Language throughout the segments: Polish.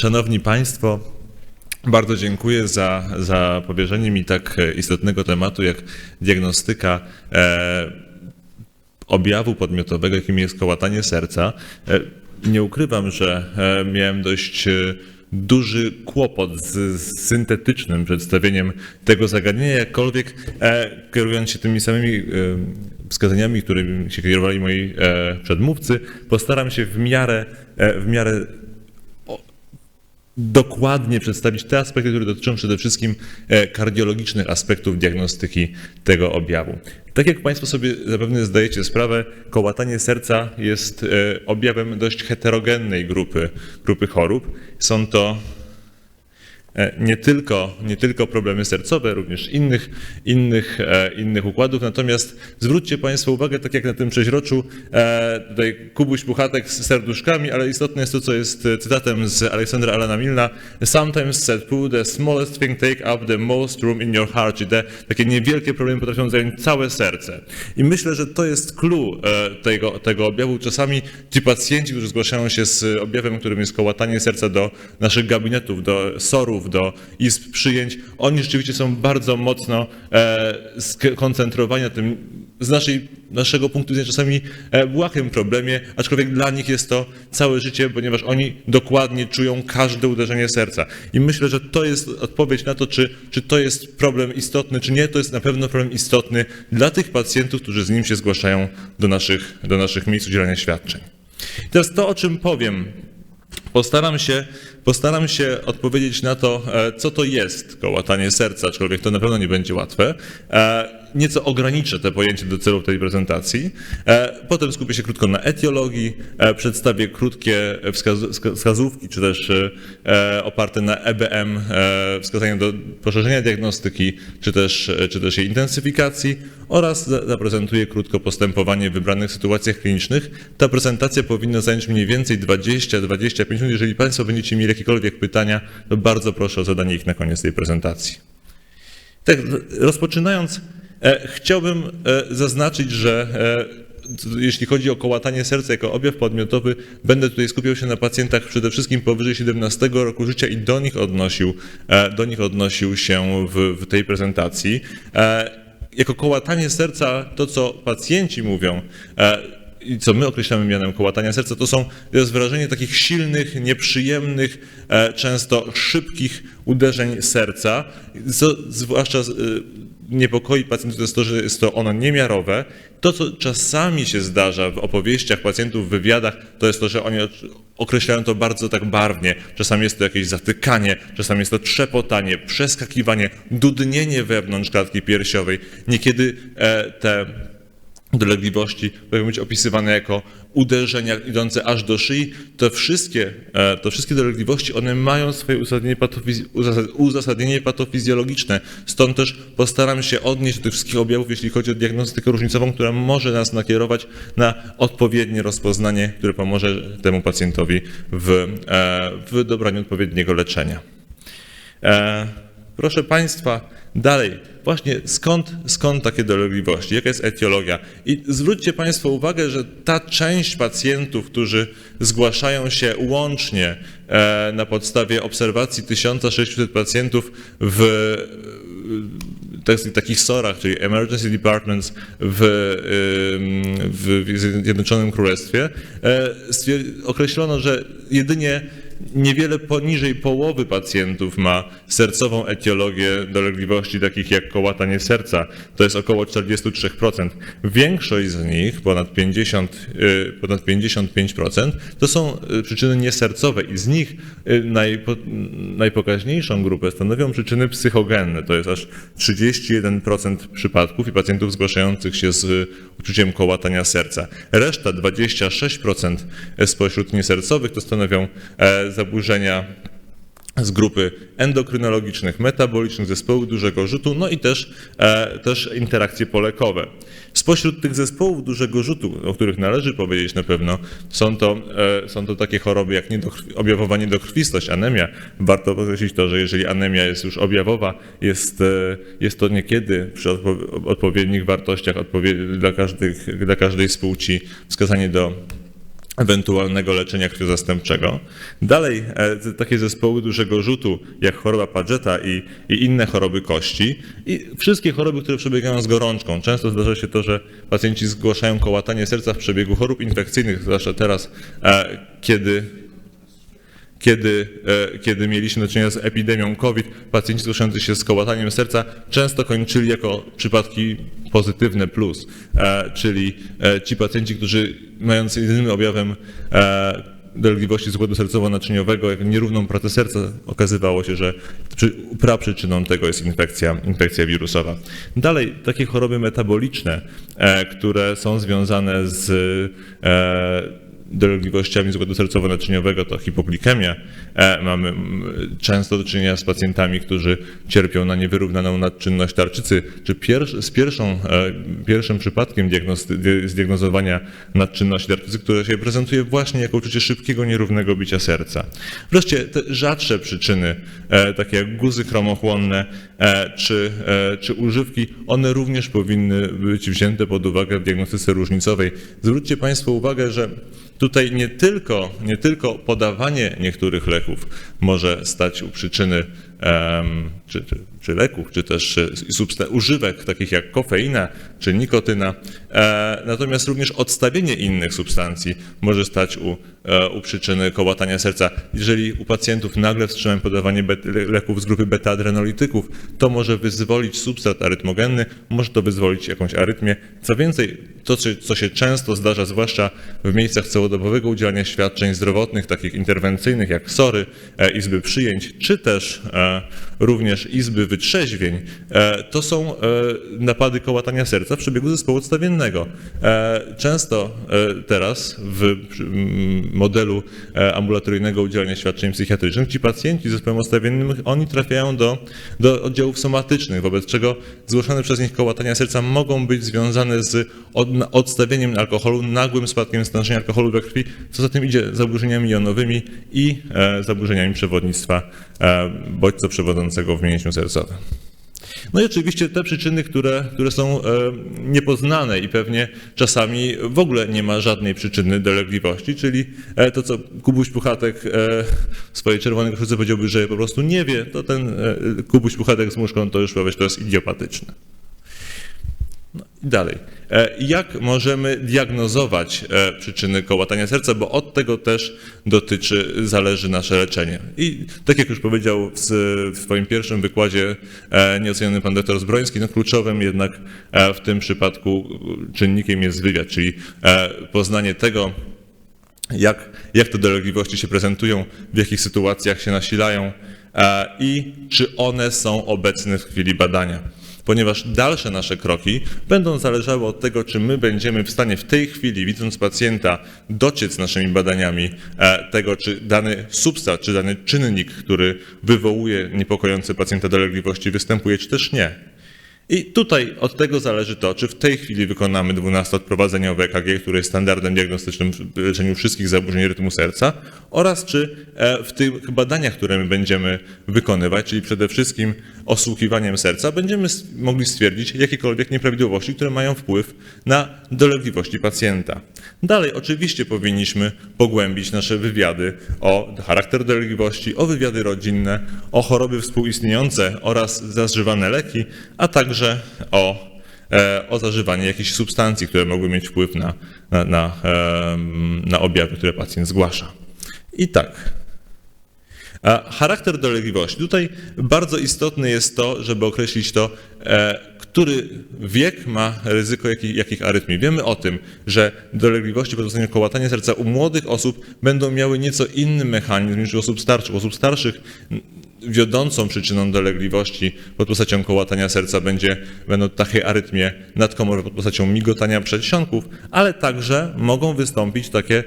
Szanowni Państwo, bardzo dziękuję za, za powierzenie mi tak istotnego tematu jak diagnostyka e, objawu podmiotowego, jakim jest kołatanie serca. E, nie ukrywam, że e, miałem dość e, duży kłopot z, z syntetycznym przedstawieniem tego zagadnienia, jakkolwiek e, kierując się tymi samymi e, wskazaniami, którymi się kierowali moi przedmówcy, postaram się w miarę, w miarę dokładnie przedstawić te aspekty, które dotyczą przede wszystkim e, kardiologicznych aspektów diagnostyki tego objawu. Tak jak Państwo sobie zapewne zdajecie sprawę, kołatanie serca jest e, objawem dość heterogennej grupy, grupy chorób. Są to nie tylko, nie tylko problemy sercowe, również innych, innych, e, innych układów. Natomiast zwróćcie Państwo uwagę, tak jak na tym przeźroczu, e, tutaj Kubuś Puchatek z serduszkami, ale istotne jest to, co jest e, cytatem z Aleksandra Alana Milna. Sometimes said Pooh, the smallest thing take up the most room in your heart. Czyli te takie niewielkie problemy potrafią zająć całe serce. I myślę, że to jest clue e, tego, tego objawu. Czasami ci pacjenci, którzy zgłaszają się z objawem, którym jest kołatanie serca do naszych gabinetów, do sorów, do izb przyjęć, oni rzeczywiście są bardzo mocno e, skoncentrowani na tym, z naszej, naszego punktu widzenia czasami e, błahym problemie, aczkolwiek dla nich jest to całe życie, ponieważ oni dokładnie czują każde uderzenie serca. I myślę, że to jest odpowiedź na to, czy, czy to jest problem istotny, czy nie. To jest na pewno problem istotny dla tych pacjentów, którzy z nim się zgłaszają do naszych, do naszych miejsc udzielania świadczeń. Teraz to, o czym powiem, Postaram się, postaram się odpowiedzieć na to, e, co to jest kołatanie serca, aczkolwiek to na pewno nie będzie łatwe. Nieco ograniczę te pojęcie do celów tej prezentacji. E, Potem skupię się krótko na etiologii, e, przedstawię krótkie wskaz- wska- wskazówki, czy też e, oparte na EBM wskazania do poszerzenia diagnostyki, czy też, czy też jej intensyfikacji oraz za- zaprezentuję krótko postępowanie w wybranych sytuacjach klinicznych. Ta prezentacja powinna zająć mniej więcej 20-25 minut. Jeżeli Państwo będziecie mieli jakiekolwiek pytania, to bardzo proszę o zadanie ich na koniec tej prezentacji. Tak, rozpoczynając, chciałbym e, zaznaczyć, że e, jeśli chodzi o kołatanie serca jako objaw podmiotowy, będę tutaj skupiał się na pacjentach przede wszystkim powyżej 17 roku życia i do nich odnosił, e, do nich odnosił się w, w tej prezentacji. E, Jako kołatanie serca, to co pacjenci mówią, e, i co my określamy mianem kołatania serca, to są to jest wyrażenie takich silnych, nieprzyjemnych, e, często szybkich uderzeń serca. Zwłaszcza e, niepokoi pacjentów, to jest to, że jest to ono niemiarowe. To, co czasami się zdarza w opowieściach pacjentów, w wywiadach, to jest to, że oni określają to bardzo tak barwnie. Czasami jest to jakieś zatykanie, czasami jest to trzepotanie, przeskakiwanie, dudnienie wewnątrz klatki piersiowej. Niekiedy e, te dolegliwości mogą być opisywane jako uderzenia idące aż do szyi, to wszystkie, e, to wszystkie dolegliwości, one mają swoje uzasadnienie, uzasadnienie patofizjologiczne. Stąd też postaram się odnieść do tych wszystkich objawów, jeśli chodzi o diagnostykę różnicową, która może nas nakierować na odpowiednie rozpoznanie, które pomoże temu pacjentowi w, e, w dobraniu odpowiedniego leczenia. E, Proszę Państwa, dalej, właśnie skąd, skąd takie dolegliwości, jaka jest etiologia? I zwróćcie Państwo uwagę, że ta część pacjentów, którzy zgłaszają się łącznie e, na podstawie obserwacji 1600 pacjentów w tak- takich SOR-ach, czyli Emergency Departments w, w Zjednoczonym Królestwie, e, określono, że jedynie niewiele poniżej połowy pacjentów ma sercową etiologię dolegliwości takich jak kołatanie serca. To jest około 43%. Większość z nich, ponad, 50, y, ponad 55%, to są y, przyczyny niesercowe i z nich y, najpo, najpokaźniejszą grupę stanowią przyczyny psychogenne. To jest aż 31% przypadków i pacjentów zgłaszających się z uczuciem kołatania serca. Reszta, 26% spośród niesercowych, to stanowią e, zaburzenia z grupy endokrynologicznych, metabolicznych, zespołów dużego rzutu, no i też, e, też interakcje polekowe. Spośród tych zespołów dużego rzutu, o których należy powiedzieć na pewno, są to, e, są to takie choroby jak niedokrwi, objawowa niedokrwistość, anemia. Warto podkreślić to, że jeżeli anemia jest już objawowa, jest, e, jest to niekiedy przy odpo- odpowiednich wartościach odpowie- dla, każdych, dla każdej z płci wskazanie do ewentualnego leczenia krwiozastępczego. Dalej e, takie zespoły dużego rzutu, jak choroba Pageta i, i inne choroby kości i wszystkie choroby, które przebiegają z gorączką. Często zdarza się to, że pacjenci zgłaszają kołatanie serca w przebiegu chorób infekcyjnych, zwłaszcza teraz, e, kiedy kiedy, e, kiedy mieliśmy do czynienia z epidemią COVID, pacjenci zgłaszający się z kołataniem serca często kończyli jako przypadki pozytywne plus, e, czyli e, ci pacjenci, którzy mając jedynym objawem dolegliwości układu sercowo-naczyniowego, jak nierówną pracę serca, okazywało się, że przy- praprzyczyną tego jest infekcja, infekcja wirusowa. Dalej, takie choroby metaboliczne, które są związane z dolegliwościami układu sercowo-naczyniowego to hipoglikemia. E, mamy często do czynienia z pacjentami, którzy cierpią na niewyrównaną nadczynność tarczycy, czy z pierwszą, e, pierwszym przypadkiem zdiagnozowania nadczynności tarczycy, która się prezentuje właśnie jako uczucie szybkiego, nierównego bicia serca. Wreszcie te rzadsze przyczyny, e, takie jak guzy chromochłonne czy, czy używki, one również powinny być wzięte pod uwagę w diagnostyce różnicowej. Zwróćcie Państwo uwagę, że Tutaj nie tylko, nie tylko podawanie niektórych leków może stać u przyczyny czy, czy, czy leków, czy też e, używek takich jak kofeina czy nikotyna, e, natomiast również odstawienie innych substancji może stać u, e, u przyczyny kołatania serca. Jeżeli u pacjentów nagle wstrzymamy podawanie leków z grupy beta-adrenolityków, to może wyzwolić substrat arytmogenny, może to wyzwolić jakąś arytmię. Co więcej, to co, się często zdarza, zwłaszcza w miejscach całodobowego udzielania świadczeń zdrowotnych, takich interwencyjnych jak SORY, izby przyjęć, czy też również izby wytrzeźwień, e, to są e, napady kołatania serca w przebiegu zespołu odstawiennego. E, Często teraz w przy- m, modelu ambulatoryjnego udzielania świadczeń psychiatrycznych ci pacjenci z zespołem odstawiennym, oni trafiają do, do oddziałów somatycznych, wobec czego zgłoszone przez nich kołatania serca mogą być związane z odstawieniem alkoholu, nagłym spadkiem stężenia alkoholu we krwi, co za tym idzie zaburzeniami jonowymi i zaburzeniami przewodnictwa bodźca przewodzącego w mięśniu No i oczywiście te przyczyny, które, które są e, niepoznane i pewnie czasami w ogóle nie ma żadnej przyczyny dolegliwości, czyli e, to, co Kubuś Puchatek e, w swojej czerwonej koszulce powiedziałby, że po prostu nie wie, to ten Kubuś Puchatek z muszką to już powiesz, to jest idiopatyczne. I dalej. E, Jak możemy diagnozować e, przyczyny kołatania serca, bo od tego też dotyczy, zależy nasze leczenie. I tak jak już powiedział w, swoim pierwszym wykładzie e, nieoceniony pan doktor Zbroński, no kluczowym jednak w tym przypadku czynnikiem jest wywiad, czyli poznanie tego, jak, jak te dolegliwości się prezentują, w jakich sytuacjach się nasilają i czy one są obecne w chwili badania. Ponieważ dalsze nasze kroki będą zależały od tego, czy my będziemy w stanie w tej chwili, widząc pacjenta, dociec naszymi badaniami e, tego, czy dany substrat, czy dany czynnik, który wywołuje niepokojące pacjenta dolegliwości, występuje, czy też nie. I tutaj od tego zależy to, czy w tej chwili wykonamy 12-odprowadzeniowe EKG, które jest standardem diagnostycznym w leczeniu wszystkich zaburzeń rytmu serca, oraz czy e, w tych badaniach, które my będziemy wykonywać, czyli przede wszystkim osłuchiwaniem serca, będziemy mogli stwierdzić jakiekolwiek nieprawidłowości, które mają wpływ na dolegliwości pacjenta. Dalej, oczywiście powinniśmy pogłębić nasze wywiady o charakter dolegliwości, o wywiady rodzinne, o choroby współistniejące oraz zażywane leki, a także o, e, o zażywanie jakichś substancji, które mogły mieć wpływ na, na, na, na objawy, które pacjent zgłasza. I tak. A Charakter dolegliwości. Tutaj bardzo istotne jest to, żeby określić to, e, który wiek ma ryzyko jakich, jakich arytmii. Wiemy o tym, że dolegliwości względem kołatania serca u młodych osób będą miały nieco inny mechanizm niż u osób starszych. U osób starszych wiodącą przyczyną dolegliwości pod postacią kołatania serca będzie, będą takie arytmie nadkomorowe pod postacią migotania przedsionków, ale także mogą wystąpić takie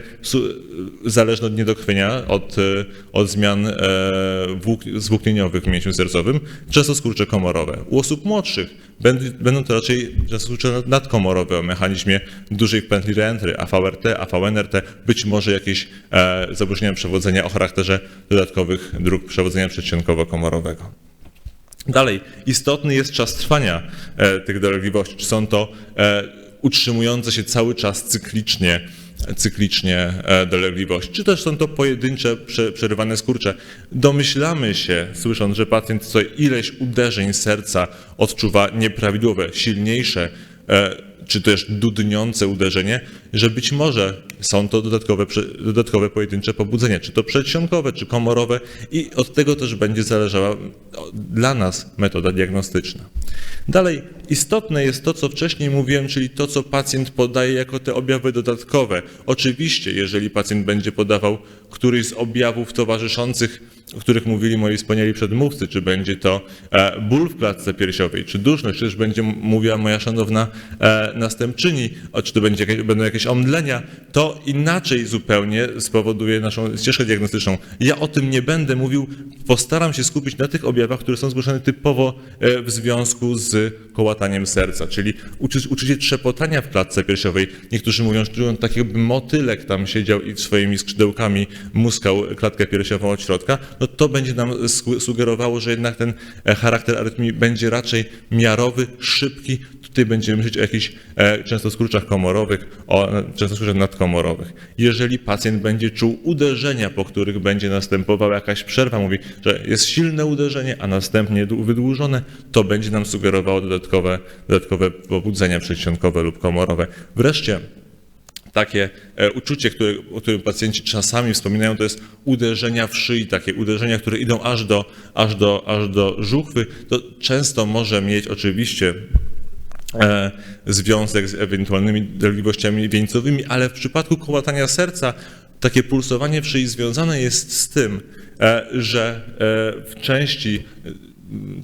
zależne od niedokrwienia, od, e, od zmian e, włók- w mięsiu sercowym, często skurcze komorowe. U osób młodszych będą, to raczej często skurcze nadkomorowe o mechanizmie dużej pętli reentry, AVRT, AVNRT, być może jakieś e, zaburzenia przewodzenia o charakterze dodatkowych dróg przewodzenia przedsionkowo-komorowego. Dalej, istotny jest czas trwania e, tych dolegliwości. Czy są to e, utrzymujące się cały czas cyklicznie cyklicznie e, dolegliwości, czy też są to pojedyncze prze- przerywane skurcze. Domyślamy się, słysząc, że pacjent co ileś uderzeń serca odczuwa nieprawidłowe, silniejsze, czy też dudniące uderzenie, że być może są to dodatkowe, dodatkowe pojedyncze pobudzenia, czy to przedsionkowe, czy komorowe i od tego też będzie zależała dla nas metoda diagnostyczna. Dalej, istotne jest to, co wcześniej mówiłem, czyli to, co pacjent podaje jako te objawy dodatkowe. Oczywiście, jeżeli pacjent będzie podawał któryś z objawów towarzyszących o których mówili moi wspaniali przedmówcy, czy będzie to e, ból w klatce piersiowej, czy duszność, czy też będzie mówiła moja szanowna e, następczyni, czy to będzie jakieś, będą jakieś omdlenia, to inaczej zupełnie spowoduje naszą ścieżkę diagnostyczną. Ja o tym nie będę mówił, postaram się skupić na tych objawach, które są zgłoszone typowo e, w związku z kołataniem serca, czyli uczucie trzepotania w klatce piersiowej. Niektórzy mówią, że czują tak jakby motylek tam siedział i swoimi skrzydełkami muskał klatkę piersiową od środka, no to będzie nam sugerowało, że jednak ten e, charakter arytmii będzie raczej miarowy, szybki. Tutaj będziemy myśleć o jakichś e, często skurczach komorowych, o e, często skurczach nadkomorowych. Jeżeli pacjent będzie czuł uderzenia, po których będzie następowała jakaś przerwa, mówi, że jest silne uderzenie, a następnie dłu- wydłużone, to będzie nam sugerowało dodatkowe, dodatkowe pobudzenia przedsionkowe lub komorowe. Wreszcie takie e, uczucie, które, o którym pacjenci czasami wspominają, to jest uderzenia w szyi, takie uderzenia, które idą aż do, aż do, aż do żuchwy. To często może mieć oczywiście e, związek z ewentualnymi dolegliwościami wieńcowymi, ale w przypadku kołatania serca takie pulsowanie w szyi związane jest z tym, e, że e, w części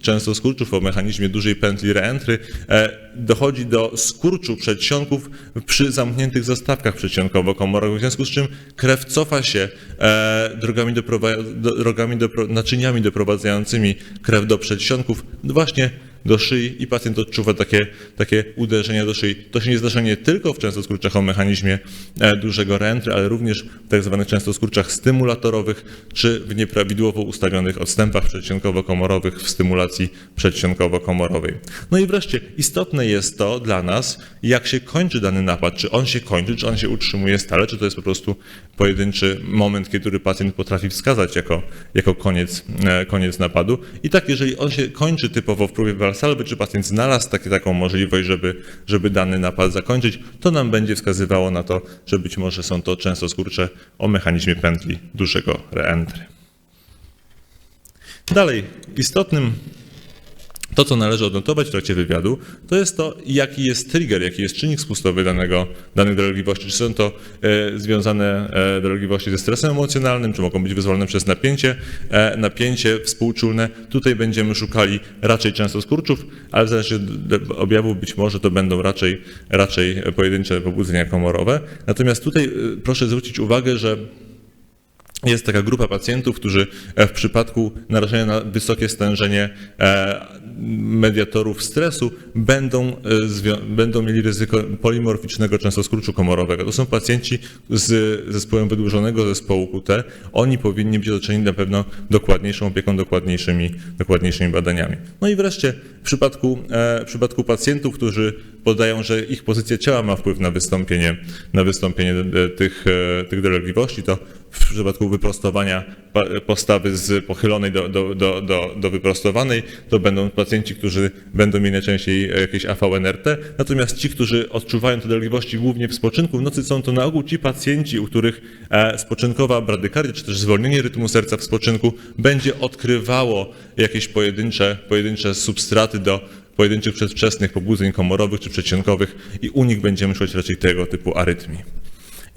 często skurczów o mechanizmie dużej pętli reentry, e, dochodzi do skurczu przedsionków przy zamkniętych zastawkach przedsionkowo-komorowych, w związku z czym krew cofa się e, drogami, doprowa- do, drogami dopro, naczyniami doprowadzającymi krew do przedsionków właśnie do szyi i pacjent odczuwa takie, takie uderzenia do szyi. To się nie zdarza nie tylko w często skurczach o mechanizmie e, dużego reentry, ale również w tak zwanych często skurczach stymulatorowych, czy w nieprawidłowo ustawionych odstępach przedsionkowo-komorowych w stymulacji przedsionkowo-komorowej. No i wreszcie istotne jest to dla nas, jak się kończy dany napad, czy on się kończy, czy on się utrzymuje stale, czy to jest po prostu pojedynczy moment, który pacjent potrafi wskazać jako, jako koniec, e, koniec napadu. I tak, jeżeli on się kończy typowo w próbie Valsalby, czy pacjent znalazł takie, taką możliwość, żeby, żeby dany napad zakończyć, to nam będzie wskazywało na to, że być może są to często skurcze o mechanizmie pętli dużego reentry. Dalej, istotnym to, co należy odnotować w trakcie wywiadu, to jest to, jaki jest trigger, jaki jest czynnik spustowy danego, danych dolegliwości. Czy są to e, związane e, dolegliwości ze stresem emocjonalnym, czy mogą być wyzwolone przez napięcie, e, napięcie współczulne. Tutaj będziemy szukali raczej często skurczów, ale w zależności od objawów być może to będą raczej, raczej pojedyncze pobudzenia komorowe. Natomiast tutaj e, proszę zwrócić uwagę, że jest taka grupa pacjentów, którzy e, w przypadku narażenia na wysokie stężenie e, mediatorów stresu będą, e, będą mieli ryzyko polimorficznego często skurczu komorowego. To są pacjenci z zespołem wydłużonego zespołu QT. Oni powinni być otoczeni na pewno dokładniejszą opieką, dokładniejszymi, dokładniejszymi badaniami. No i wreszcie w przypadku, e, w przypadku pacjentów, którzy podają, że ich pozycja ciała ma wpływ na wystąpienie, na wystąpienie e, tych, tych dolegliwości, to w przypadku wyprostowania postawy z pochylonej do, do, do, do, do wyprostowanej, to będą pacjenci, którzy będą mieli najczęściej jakieś AVNRT, natomiast ci, którzy odczuwają te dolegliwości głównie w spoczynku w nocy, są to na ogół ci pacjenci, u których e, spoczynkowa bradykardia, czy też zwolnienie rytmu serca w spoczynku będzie odkrywało jakieś pojedyncze, pojedyncze substraty do pojedynczych przedwczesnych pobudzeń komorowych czy przedsionkowych i u nich będziemy szukać raczej tego typu arytmii.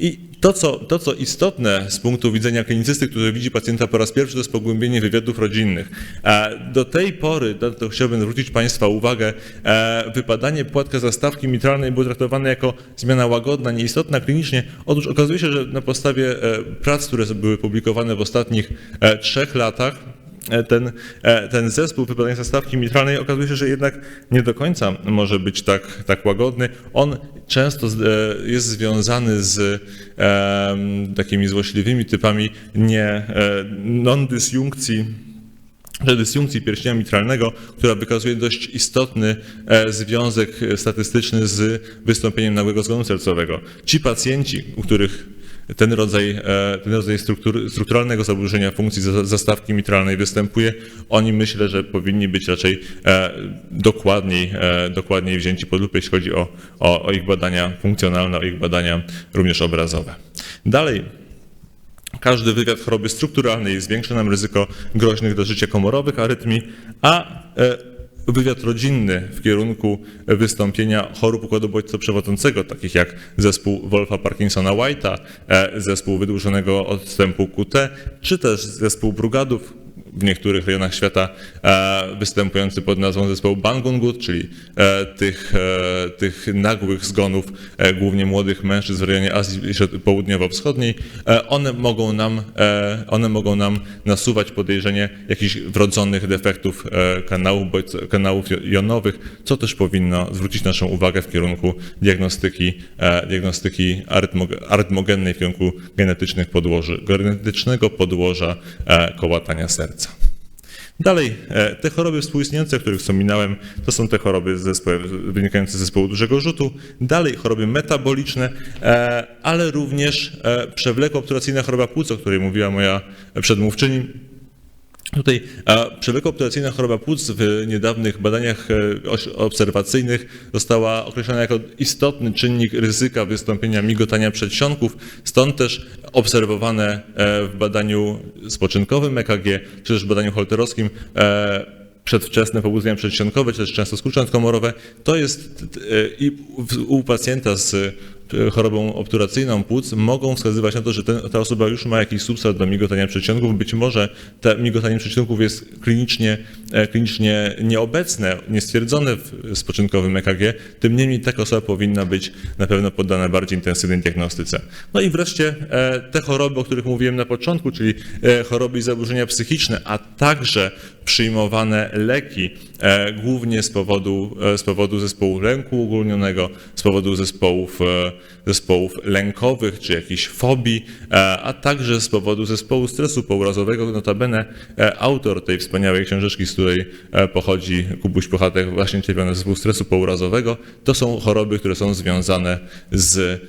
I to co, to, co istotne z punktu widzenia klinicysty, który widzi pacjenta po raz pierwszy, to jest pogłębienie wywiadów rodzinnych. E, Do tej pory, na to chciałbym zwrócić Państwa uwagę, e, wypadanie płatka zastawki mitralnej było traktowane jako zmiana łagodna, nieistotna klinicznie. Otóż okazuje się, że na podstawie e, prac, które były publikowane w ostatnich trzech latach, ten, e, ten zespół wypadania zastawki mitralnej okazuje się, że jednak nie do końca może być tak, tak łagodny. On często e, jest związany z e, takimi złośliwymi typami nie, e, non-dysjunkcji pierścienia mitralnego, która wykazuje dość istotny e, związek statystyczny z wystąpieniem nagłego zgonu sercowego. Ci pacjenci, u których ten rodzaj, e, ten rodzaj struktur, strukturalnego zaburzenia funkcji za- zastawki mitralnej występuje, oni myślę, że powinni być raczej e, dokładniej, e, dokładniej wzięci pod lupę, jeśli chodzi o, o, o ich badania funkcjonalne, o ich badania również obrazowe. Dalej, każdy wywiad choroby strukturalnej zwiększa nam ryzyko groźnych do życia komorowych arytmii, a wywiad rodzinny w kierunku wystąpienia chorób układu bodźco-przewodzącego, takich jak zespół Wolfa Parkinsona-White'a, e, zespół wydłużonego odstępu QT, czy też zespół Brugadów, w niektórych rejonach świata e, występujący pod nazwą zespołu Bangungut, czyli e, tych, e, tych nagłych zgonów głównie młodych mężczyzn w rejonie Azji Południowo-Wschodniej, one mogą nam, one mogą nam nasuwać podejrzenie jakichś wrodzonych defektów kanałów, kanałów jo- jonowych, co też powinno zwrócić naszą uwagę w kierunku diagnostyki, diagnostyki arytmo- arytmogennej, w kierunku genetycznych podłoży, genetycznego podłoża kołatania serca. Dalej, e, te choroby współistniejące, o których wspominałem, to są te choroby wynikające z zespołu dużego rzutu. Dalej choroby metaboliczne, e, ale również e, przewlekła obturacyjna choroba płuc, o której mówiła moja przedmówczyni. Tutaj a choroba płuc w niedawnych badaniach e, obserwacyjnych została określona jako istotny czynnik ryzyka wystąpienia migotania przedsionków, stąd też obserwowane e, w badaniu spoczynkowym EKG, czy też w badaniu holterowskim e, przedwczesne pobudzenia przedsionkowe, czy też często skórczankomorowe, to jest i u pacjenta z chorobą obturacyjną płuc mogą wskazywać na to, że ten, ta osoba już ma jakiś substrat do migotania przedsionków. Być może to migotanie przedsionków jest klinicznie, e, klinicznie nieobecne, niestwierdzone w spoczynkowym EKG. Tym niemniej taka osoba powinna być na pewno poddana bardziej intensywnej diagnostyce. No i wreszcie e, te choroby, o których mówiłem na początku, czyli e, choroby i zaburzenia psychiczne, a także przyjmowane leki, e, głównie z powodu, e, z powodu zespołu lęku uogólnionego, z powodu zespołów, e, zespołów lękowych czy jakichś fobii, e, a także z powodu zespołu stresu pourazowego. Notabene e, autor tej wspaniałej książeczki, z której e, pochodzi Kubuś Pochatek, właśnie cierpiał na zespół stresu pourazowego, to są choroby, które są związane z,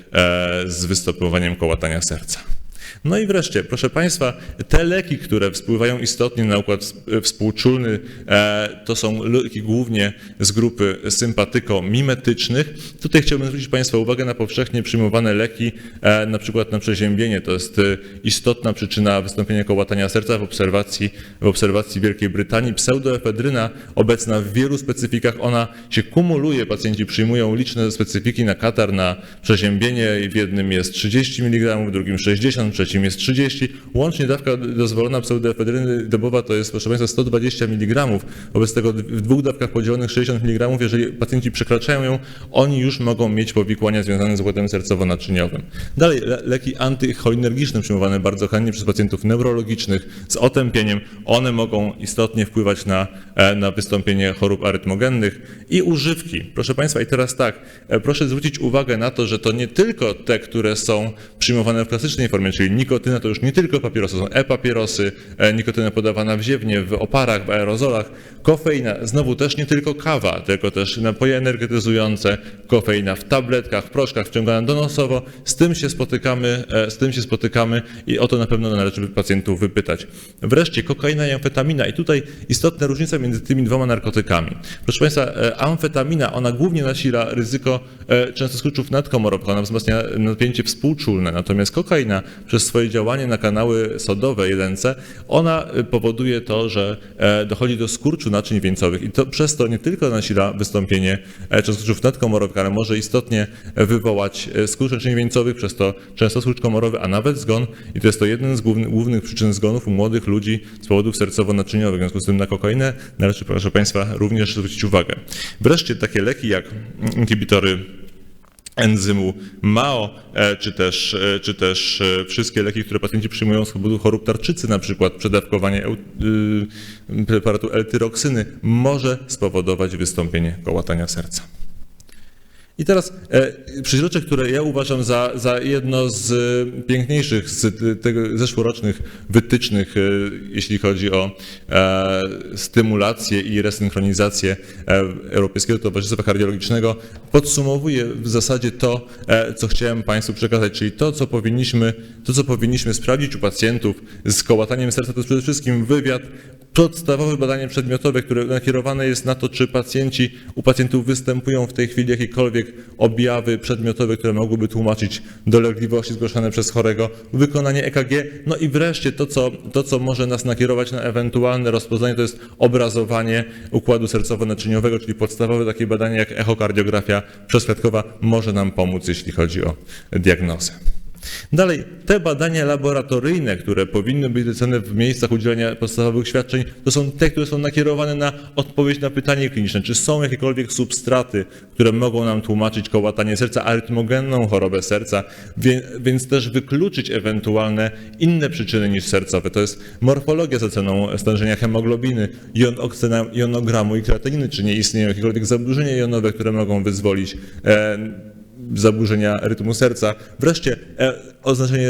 z występowaniem kołatania serca. No i wreszcie, proszę Państwa, te leki, które wpływają istotnie na układ współczulny, e, to są leki głównie z grupy sympatyko-mimetycznych. Tutaj chciałbym zwrócić Państwa uwagę na powszechnie przyjmowane leki, e, na przykład na przeziębienie. To jest e, istotna przyczyna wystąpienia kołatania serca w obserwacji, w obserwacji Wielkiej Brytanii. Pseudoefedryna obecna w wielu specyfikach, ona się kumuluje, pacjenci przyjmują liczne specyfiki na katar, na przeziębienie. W jednym jest 30 mg, w drugim 60, w trzecim jest 30. Łącznie dawka dozwolona pseudoefedryny dobowa to jest, proszę Państwa, 120 mg. Wobec tego w dwóch dawkach podzielonych 60 mg, jeżeli pacjenci przekraczają ją, oni już mogą mieć powikłania związane z układem sercowo-naczyniowym. Dalej, le leki antycholinergiczne przyjmowane bardzo chętnie przez pacjentów neurologicznych z otępieniem, one mogą istotnie wpływać na, e, na wystąpienie chorób arytmogennych i używki. Proszę Państwa, i teraz tak, e, proszę zwrócić uwagę na to, że to nie tylko te, które są przyjmowane w klasycznej formie, czyli nikotyna to już nie tylko papierosy, są e-papierosy, e, nikotyna podawana wziewnie, w oparach, w aerozolach, kofeina, znowu też nie tylko kawa, tylko też napoje energetyzujące, kofeina w tabletkach, w proszkach wciągana donosowo, z tym się spotykamy, e, z tym się spotykamy i o to na pewno należy pacjentów wypytać. Wreszcie kokaina i amfetamina i tutaj istotna różnica między tymi dwoma narkotykami. Proszę Państwa, e, amfetamina, ona głównie nasila ryzyko często skurczów nadkomorowych, ona wzmacnia napięcie współczulne, natomiast kokaina przez swoje działanie na kanały sodowe 1C, ona e, powoduje to, że e, dochodzi do skurczu naczyń wieńcowych i to przez to nie tylko nasila wystąpienie e, często skurczów nadkomorowych, ale może istotnie wywołać e, skurcz naczyń wieńcowych, przez to często skurcz komorowy, a nawet zgon i to jest to jeden z głównych, przyczyn zgonów u młodych ludzi z powodów sercowo-naczyniowych. W związku z tym na kokainę należy, proszę Państwa, również zwrócić uwagę. Wreszcie takie leki jak inhibitory enzymu MAO, e, czy też, e, czy też e, wszystkie leki, które pacjenci przyjmują z powodu chorób tarczycy, na przykład przedawkowanie preparatu L-tyroksyny, może spowodować wystąpienie kołatania serca. I teraz e, które ja uważam za, za jedno z e, piękniejszych z tego zeszłorocznych wytycznych, e, jeśli chodzi o e, stymulację i resynchronizację e, Europejskiego Towarzystwa Kardiologicznego, podsumowuje w zasadzie to, e, co chciałem Państwu przekazać, czyli to, co powinniśmy, to, co powinniśmy sprawdzić u pacjentów z kołataniem serca, to jest przede wszystkim wywiad, podstawowe badanie przedmiotowe, które nakierowane jest na to, czy pacjenci, u pacjentów występują w tej chwili jakiekolwiek objawy przedmiotowe, które mogłyby tłumaczyć dolegliwości zgłaszane przez chorego, wykonanie EKG, no i wreszcie to, co, to, co może nas nakierować na ewentualne rozpoznanie, to jest obrazowanie układu sercowo-naczyniowego, czyli podstawowe takie badanie jak echokardiografia przeskładkowa może nam pomóc, jeśli chodzi o diagnozę. Dalej, te badania laboratoryjne, które powinny być zlecone w miejscach udzielania podstawowych świadczeń, to są te, które są nakierowane na odpowiedź na pytanie kliniczne, czy są jakiekolwiek substraty, które mogą nam tłumaczyć kołatanie serca, arytmogenną chorobę serca, więc też wykluczyć ewentualne inne przyczyny niż sercowe. To jest morfologia z oceną stężenia hemoglobiny, jon, jonogramu i kreatyniny, czy nie istnieją jakiekolwiek zaburzenia jonowe, które mogą wyzwolić e, zaburzenia rytmu serca. Wreszcie e, oznaczenie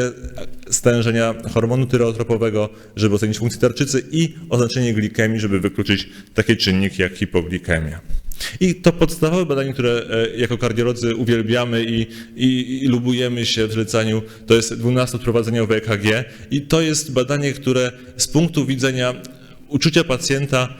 stężenia hormonu tyreotropowego, żeby ocenić funkcję tarczycy i oznaczenie glikemii, żeby wykluczyć takie czynniki jak hipoglikemia. I to podstawowe badanie, które e, jako kardiolodzy uwielbiamy i, i, i lubujemy się w zlecaniu, to jest 12-prowadzeniowe EKG i to jest badanie, które z punktu widzenia uczucia pacjenta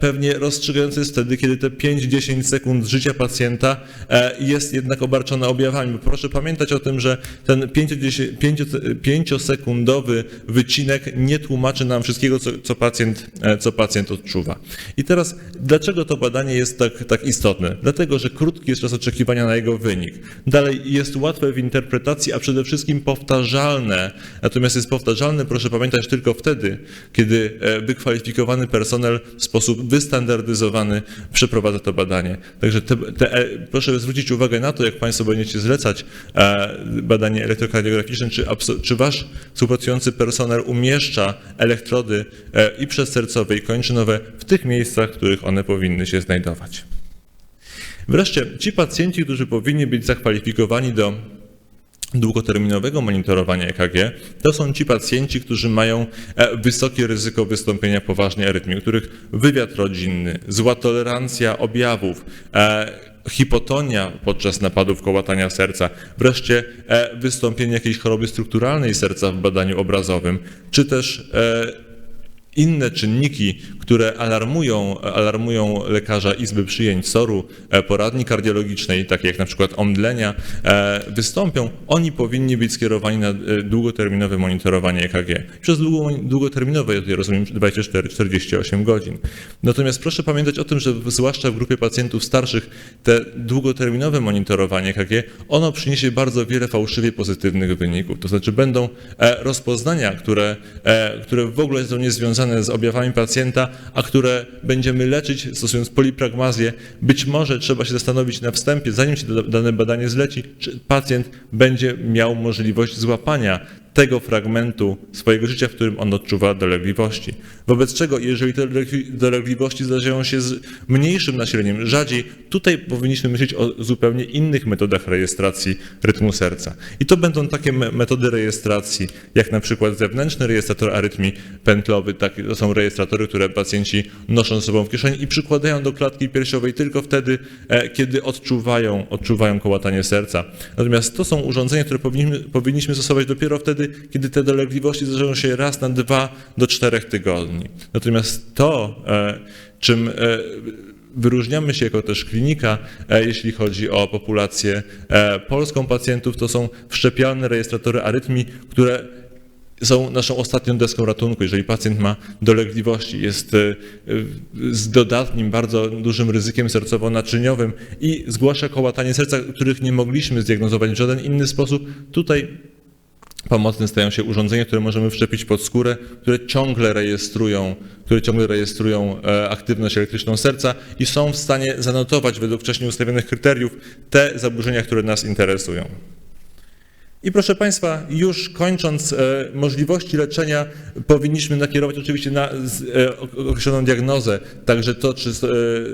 pewnie rozstrzygające jest wtedy, kiedy te 5-10 sekund życia pacjenta e, jest jednak obarczone objawami. Proszę pamiętać o tym, że ten 5-sekundowy wycinek nie tłumaczy nam wszystkiego, co, co, pacjent, e, co pacjent odczuwa. I teraz, dlaczego to badanie jest tak, tak istotne? Dlatego, że krótki jest czas oczekiwania na jego wynik. Dalej, jest łatwe w interpretacji, a przede wszystkim powtarzalne. Natomiast jest powtarzalne, proszę pamiętać, tylko wtedy, kiedy wykwalifikowany personel sposób wystandardyzowany przeprowadza to badanie. Także te, te, e, proszę zwrócić uwagę na to, jak Państwo będziecie zlecać e, badanie elektrokardiograficzne, czy, czy Wasz współpracujący personel umieszcza elektrody e, i przedsercowe, i kończynowe w tych miejscach, w których one powinny się znajdować. Wreszcie ci pacjenci, którzy powinni być zakwalifikowani do długoterminowego monitorowania EKG, to są ci pacjenci, którzy mają e, wysokie ryzyko wystąpienia poważnej arytmii, u których wywiad rodzinny, zła tolerancja objawów, e, hipotonia podczas napadów kołatania serca, wreszcie e, wystąpienie jakiejś choroby strukturalnej serca w badaniu obrazowym, czy też inne czynniki, które alarmują, alarmują lekarza Izby Przyjęć SOR-u, e, poradni kardiologicznej, takie jak na przykład omdlenia, e, wystąpią, oni powinni być skierowani na e, długoterminowe monitorowanie EKG. Przez długo, długoterminowe, ja tutaj rozumiem 24-48 godzin. Natomiast proszę pamiętać o tym, że zwłaszcza w grupie pacjentów starszych te długoterminowe monitorowanie EKG, ono przyniesie bardzo wiele fałszywie pozytywnych wyników. To znaczy będą rozpoznania, które, które w ogóle są niezwiązane z objawami pacjenta, a które będziemy leczyć stosując polipragmazję, być może trzeba się zastanowić na wstępie, zanim się dane badanie zleci, czy pacjent będzie miał możliwość złapania tego fragmentu swojego życia, w którym on odczuwa dolegliwości. Wobec czego, jeżeli te dolegliwości zdarzają się z mniejszym nasileniem, rzadziej, tutaj powinniśmy myśleć o zupełnie innych metodach rejestracji rytmu serca. I to będą takie metody rejestracji, jak na przykład zewnętrzny rejestrator arytmii pętlowy, tak, to są rejestratory, które pacjenci noszą ze sobą w kieszeni i przykładają do klatki piersiowej tylko wtedy, e, kiedy odczuwają, odczuwają kołatanie serca. Natomiast to są urządzenia, które powinniśmy, powinniśmy stosować dopiero wtedy, kiedy te dolegliwości zdarzają się raz na dwa do czterech tygodni. Natomiast to, e, czym e, wyróżniamy się jako też klinika, e, jeśli chodzi o populację polską pacjentów, to są wszczepialne rejestratory arytmii, które są naszą ostatnią deską ratunku. Jeżeli pacjent ma dolegliwości, jest z dodatnim, bardzo dużym ryzykiem sercowo-naczyniowym i zgłasza kołatanie serca, których nie mogliśmy zdiagnozować w żaden inny sposób, tutaj Pomocne stają się urządzenia, które możemy wszczepić pod skórę, które ciągle rejestrują, które ciągle rejestrują e, aktywność elektryczną serca i są w stanie zanotować według wcześniej ustawionych kryteriów te zaburzenia, które nas interesują. I proszę Państwa, już kończąc e, możliwości leczenia, powinniśmy nakierować oczywiście na e, ok- określoną diagnozę, także to, czy e,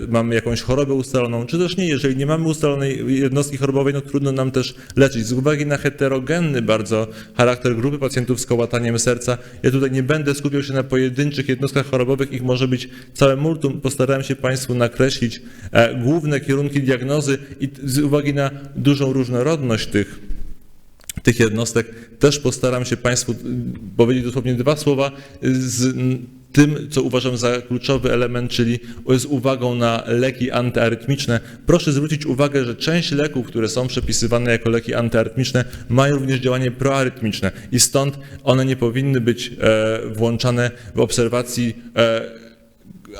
mamy jakąś chorobę ustaloną, czy też nie. Jeżeli nie mamy ustalonej jednostki chorobowej, no trudno nam też leczyć. Z uwagi na heterogenny bardzo charakter grupy pacjentów z kołataniem serca, ja tutaj nie będę skupiał się na pojedynczych jednostkach chorobowych, ich może być całe multum. Postarałem się Państwu nakreślić główne kierunki diagnozy i z uwagi na dużą różnorodność tych tych jednostek. Też postaram się Państwu powiedzieć dosłownie dwa słowa z tym, co uważam za kluczowy element, czyli z uwagą na leki antyarytmiczne. Proszę zwrócić uwagę, że część leków, które są przepisywane jako leki antyarytmiczne, mają również działanie proarytmiczne i stąd one nie powinny być e, włączane w obserwacji e,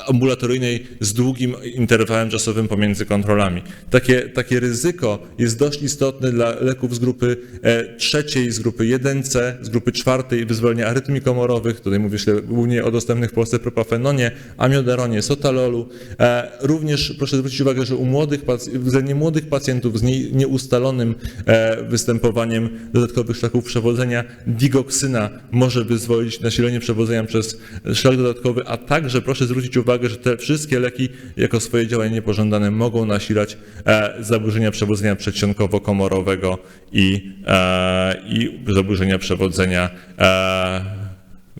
ambulatoryjnej z długim interwałem czasowym pomiędzy kontrolami. Takie, takie ryzyko jest dość istotne dla leków z grupy e, trzeciej, z grupy 1C, z grupy czwartej wyzwolenia arytmii komorowych. Tutaj mówię głównie o dostępnych w Polsce propafenonie, amiodaronie, sotalolu. E, również proszę zwrócić uwagę, że u młodych, względnie młodych pacjentów z nie, nieustalonym e, występowaniem dodatkowych szlaków przewodzenia, digoksyna może wyzwolić nasilenie przewodzenia przez szlak dodatkowy, a także proszę zwrócić uwagę, że te wszystkie leki jako swoje działanie niepożądane mogą nasilać e, zaburzenia przewodzenia przedsionkowo-komorowego i, e, i zaburzenia przewodzenia e,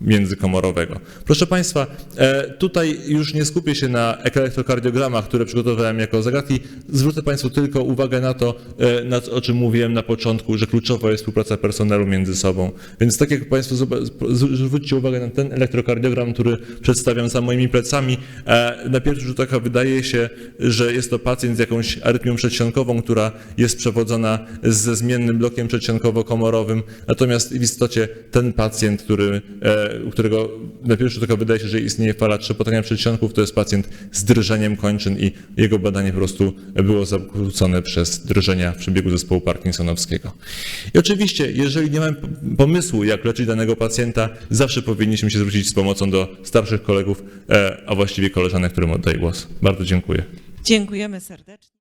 międzykomorowego. Proszę Państwa, e, tutaj już nie skupię się na elektrokardiogramach, które przygotowałem jako zagadki. Zwrócę Państwu tylko uwagę na to, e, na, co- o czym mówiłem na początku, że kluczowa jest współpraca personelu między sobą. Więc tak jak Państwo zwróćcie uwagę na ten elektrokardiogram, który przedstawiam za moimi plecami. E, Na pierwszy rzut oka wydaje się, że jest to pacjent z jakąś arytmią przedsionkową, która jest przewodzona ze zmiennym blokiem przedsionkowo-komorowym. Natomiast w istocie ten pacjent, który, u którego na pierwszy rzut oka wydaje się, że istnieje fala trzepotania przedsionków, to jest pacjent z drżeniem kończyn i jego badanie po prostu było zakłócone przez drżenia w przebiegu zespołu parkinsonowskiego. I oczywiście, jeżeli nie mamy pomysłu, jak leczyć danego pacjenta, zawsze powinniśmy się zwrócić z pomocą do starszych kolegów, e, a właściwie koleżanek, którym oddaję głos. Bardzo dziękuję. Dziękujemy serdecznie.